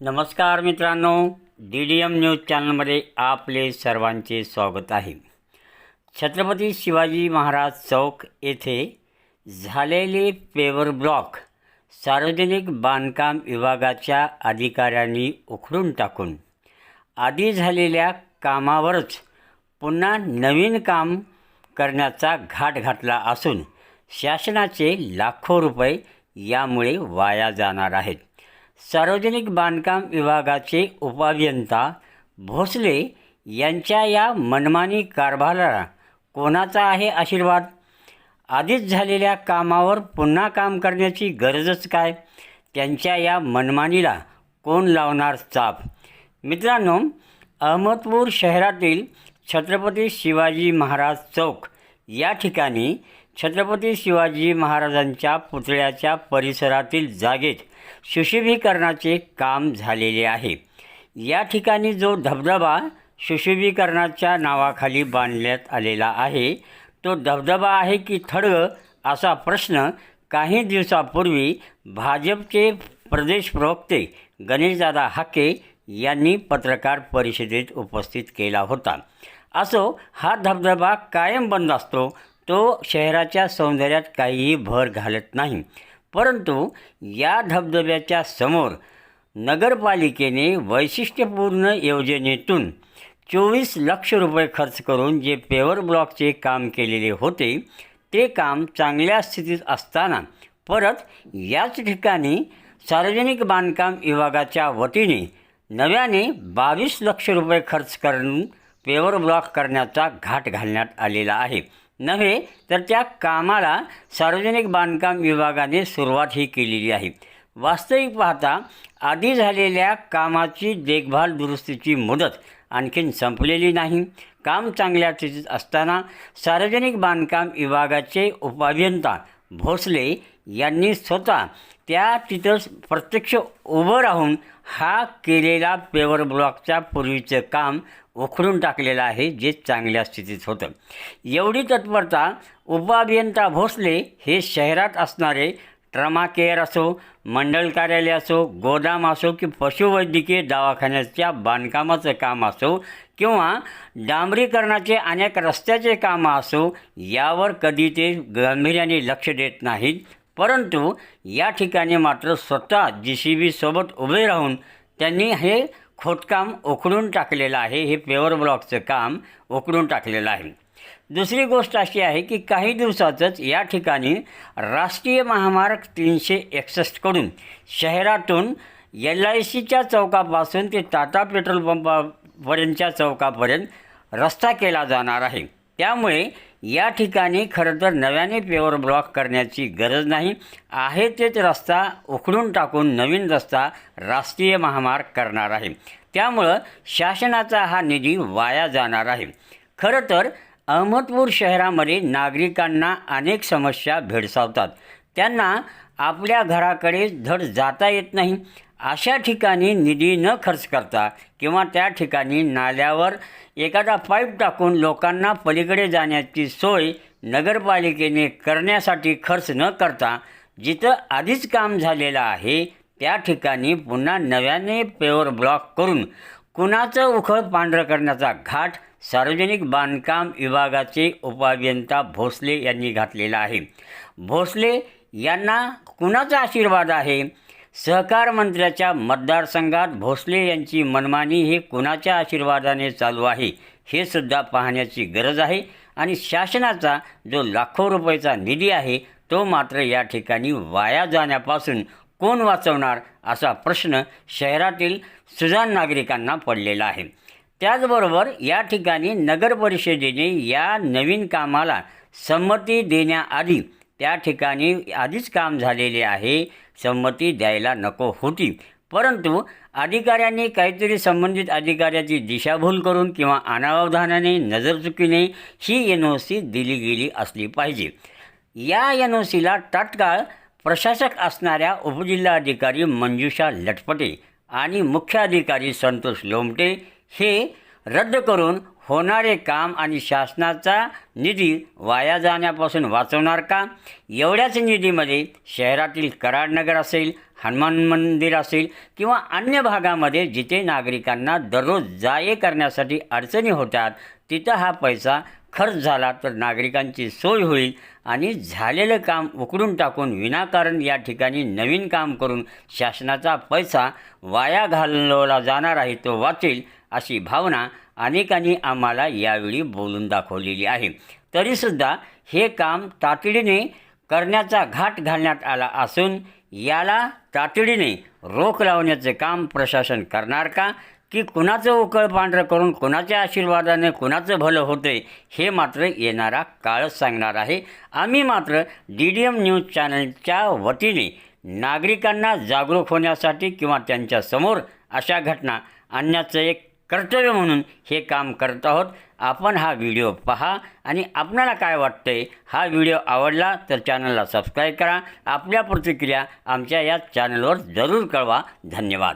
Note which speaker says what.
Speaker 1: नमस्कार मित्रांनो D D M news चॅनलमध्ये आपले सर्वांचे स्वागत आहे. छत्रपती शिवाजी महाराज चौक येथे झालेले पेवर ब्लॉक सार्वजनिक बांधकाम विभागाच्या अधिकाऱ्यांनी उखडून टाकून आधी झालेल्या कामावरच पुन्हा नवीन काम करण्याचा घाट घातला असून शासनाचे लाखो रुपये यामुळे वाया जाणार आहेत. सार्वजनिक बांधकाम विभागाचे उपाभियंता भोसले यांच्या या मनमानी कारभाराला कोणाचा आहे आशीर्वाद? आधीच झालेल्या कामावर पुन्हा काम करण्याची गरजच काय? त्यांच्या या मनमानीला कोण लावणार चाप? मित्रांनो अहमदपूर शहरातील छत्रपती शिवाजी महाराज चौक या ठिकाणी छत्रपती शिवाजी महाराजांच्या पुतळ्याच्या परिसरातील जागेत सुशोभीकरणाचे काम झालेले आहे. या ठिकाणी जो धबधबा सुशोभीकरणाच्या नावाखाली बांधण्यात आलेला आहे तो धबधबा आहे की थडग असा प्रश्न काही दिवसापूर्वी भाजपचे प्रदेश प्रवक्ते गणेशदादा हाके यांनी पत्रकार परिषदेत उपस्थित केला होता. असो हा धबधबा कायम बंद असतो तो शहराच्या सौंदर्यात काहीही भर घालत नाही. परंतु या धबधब्याच्या समोर नगरपालिकेने वैशिष्ट्यपूर्ण योजनेतून चोवीस लक्ष रुपये खर्च करून जे पेवर ब्लॉकचे काम केलेले होते ते काम चांगल्या स्थितीत असताना परत याच ठिकाणी सार्वजनिक बांधकाम विभागाच्या वतीने नव्याने बावीस लक्ष रुपये खर्च करून पेवर ब्लॉक करण्याचा घाट घालण्यात आलेला आहे. नव्हे तर त्या कामाला सार्वजनिक बांधकाम विभागाने सुरुवात ही केलेली आहे. वास्तविक पाहता आधी झालेल्या कामाची देखभाल दुरुस्तीची मुदत आणखीन संपलेली नाही. काम चांगल्या स्थितीत असताना सार्वजनिक बांधकाम विभागाचे उपाभियंता भोसले यांनी स्वतः त्या तिथं प्रत्यक्ष उभं राहून हा केलेला पेवर ब्लॉकच्या पूर्वीचं काम उखडून टाकलेलं आहे जे चांगल्या स्थितीत होतं. एवढी तत्परता उपअभियंता भोसले हे शहरात असणारे ट्रमा केअर असो मंडल कार्यालय असो गोदाम असो की पशुवैद्यकीय दवाखान्याच्या बांधकामाचं काम असो किंवा डांबरीकरणाचे अनेक रस्त्याचे कामं असो यावर कधी ते गांभीर्याने लक्ष देत नाहीत परंतु या ठिकाणी मात्र स्वतः जी सी बीसोबत उभे राहून त्यांनी हे खोदकाम उखडून टाकलेलं आहे हे पेवर ब्लॉकचं काम उखडून टाकलेलं आहे. दुसरी गोष्ट अशी आहे की काही दिवसातच या ठिकाणी राष्ट्रीय महामार्ग तीनशे एकसष्टकडून शहरातून एल आय सीच्या चौकापासून ते टाटा पेट्रोल पंपापर्यंतच्या चौकापर्यंत रस्ता केला जाणार आहे. त्यामुळे या ठिकाणी खरं तर नव्याने पेवर ब्लॉक करण्याची गरज नाही. आहे तेच रस्ता उखडून टाकून नवीन रस्ता राष्ट्रीय महामार्ग करणार आहे. त्यामुळं शासनाचा हा निधी वाया जाणार आहे. खरं तर अहमदपूर शहरामध्ये नागरिकांना अनेक समस्या भेडसावतात. त्यांना आपल्या घराकडे धड जाता येत नाही. अशा ठिकाणी निधी न खर्च करता किंवा त्या ठिकाणी नाल्यावर एखादा पाईप टाकून लोकांना पलीकडे जाण्याची सोय नगरपालिकेने करण्यासाठी खर्च न करता जिथं आधीच काम झालेलं आहे त्या ठिकाणी पुन्हा नव्याने पेवर ब्लॉक करून कुणाचं उखळ पांढरं करण्याचा घाट सार्वजनिक बांधकाम विभागाचे उपाभियंता भोसले यांनी घातलेला आहे. भोसले यांना कुणाचा आशीर्वाद आहे? सहकार मंत्र्याच्या मतदारसंघात भोसले यांची मनमानी हे कुणाच्या आशीर्वादाने चालू आहे हे सुद्धा पाहण्याची गरज आहे आणि शासनाचा जो लाखो रुपयाचा निधी आहे तो मात्र या ठिकाणी वाया जाण्यापासून कोण वाचवणार असा प्रश्न शहरातील सुजाण नागरिकांना पडलेला आहे. त्याचबरोबर या ठिकाणी नगर परिषदेने या नवीन कामाला संमती देण्याआधी त्या ठिकाणी आधीच काम झालेले आहे. संमती द्यायला नको होती. परंतु अधिकाऱ्यांनी काहीतरी संबंधित अधिकाऱ्याची दिशाभूल करून किंवा अनावधानाने नजरचुकीने ही एन ओ सी दिली गेली असली पाहिजे. या एन ओ सीला तात्काळ प्रशासक असणाऱ्या उपजिल्हाधिकारी मंजुषा लटपटे आणि मुख्य अधिकारी संतोष लोमटे हे रद्द करून होणारे काम आणि शासनाचा निधी वाया जाण्यापासून वाचवणार का? एवढ्याच निधीमध्ये शहरातील कराडनगर असेल हनुमान मंदिर असेल किंवा अन्य भागामध्ये जिथे नागरिकांना दररोज जा ये करण्यासाठी अडचणी होतात तिथं हा पैसा खर्च झाला तर नागरिकांची सोय होईल आणि झालेलं काम उकडून टाकून विनाकारण या ठिकाणी नवीन काम करून शासनाचा पैसा वाया घालवला जाणार आहे तो वाचेल अशी भावना अनेकांनी आम्हाला यावेळी बोलून दाखवलेली आहे. तरीसुद्धा हे काम तातडीने करण्याचा घाट घालण्यात आला असून याला तातडीने रोख लावण्याचे काम प्रशासन करणार का? की कुणाचं उकळ पांढरं करून कुणाच्या आशीर्वादाने कुणाचं भलं होतंय हे मात्र येणारा काळच सांगणार आहे. आम्ही मात्र डी डी एम न्यूज चॅनलच्या वतीने नागरिकांना जागरूक होण्यासाठी किंवा त्यांच्यासमोर अशा घटना आणण्याचं एक कर्तव्य म्हणून हे काम करत आहोत. आपण हा व्हिडिओ पहा आणि आपणाला काय वाटतंय हा व्हिडिओ आवडला तर चॅनलला सबस्क्राईब करा. आपल्या प्रतिक्रिया आमच्या या चॅनलवर जरूर कळवा. धन्यवाद.